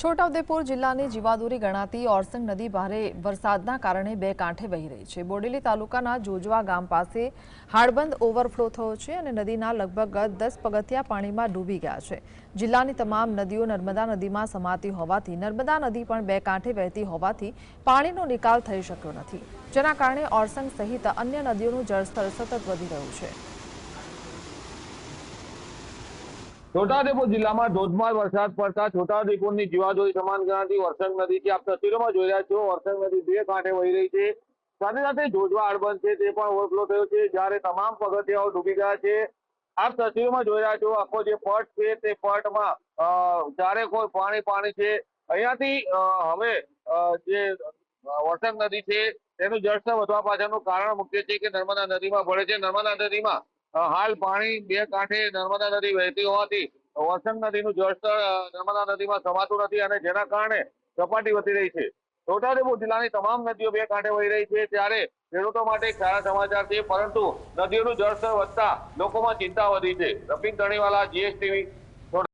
છોટાઉદેપુર જિલ્લાની જીવાદોરી ગણાતી ઓરસંગ નદી ભારે વરસાદના કારણે બે કાંઠે વહી રહી છે. બોડેલી તાલુકાના જોજવા ગામ પાસે હાડબંધ ઓવરફ્લો થયો છે અને નદીના લગભગ દસ પગથિયા પાણીમાં ડૂબી ગયા છે. જિલ્લાની તમામ નદીઓ નર્મદા નદીમાં સમાતી હોવાથી, નર્મદા નદી પણ બે કાંઠે વહેતી હોવાથી પાણીનો નિકાલ થઈ શક્યો નથી. જેના કારણે ઓરસંગ સહિત અન્ય નદીઓનું જળસ્તર સતત વધી રહ્યું છે. છોટાઉદેપુર જિલ્લામાં ધોધમાર વરસાદ પડતા છોટાઉદેપુરની જીવાદોરી સમાન ગણાતી વરસંગ નદી છે આપ તસવીરોમાં જોઈ રહ્યા છો. વરસંગ નદી બે કાંઠે વહી રહી છે. સાથે સાથે જોજવા આડબંધ છે તે પણ ઓવરફ્લો થયો છે. જ્યારે તમામ પગથિયાઓ ડૂબી ગયા છે. આપ તસવીરોમાં જોઈ રહ્યા છો આખો જે પટ છે તે પટમાં ચારે કોઈ પાણી પાણી છે. અહીંયાથી હવે જે વરસંગ નદી છે તેનું જળસ્તર વધવા પાછળનું કારણ મુખ્ય છે કે નર્મદા નદીમાં ભળે છે. નર્મદા નદીમાં હાલ પાણી બે કાંઠે નર્મદા નદી વહેતી હોવાથી વસંત નદીનું જળસ્તર નર્મદા નદીમાં સમાતું નથી અને જેના કારણે સપાટી વધી રહી છે. છોટાઉદેપુર જિલ્લાની તમામ નદીઓ બે કાંઠે વહી રહી છે ત્યારે ખેડૂતો માટે સારા સમાચાર છે, પરંતુ નદીઓનું જળસ્તર વધતા લોકોમાં ચિંતા વધી છે. રફીક ધણીવાલા, જીએસટીવી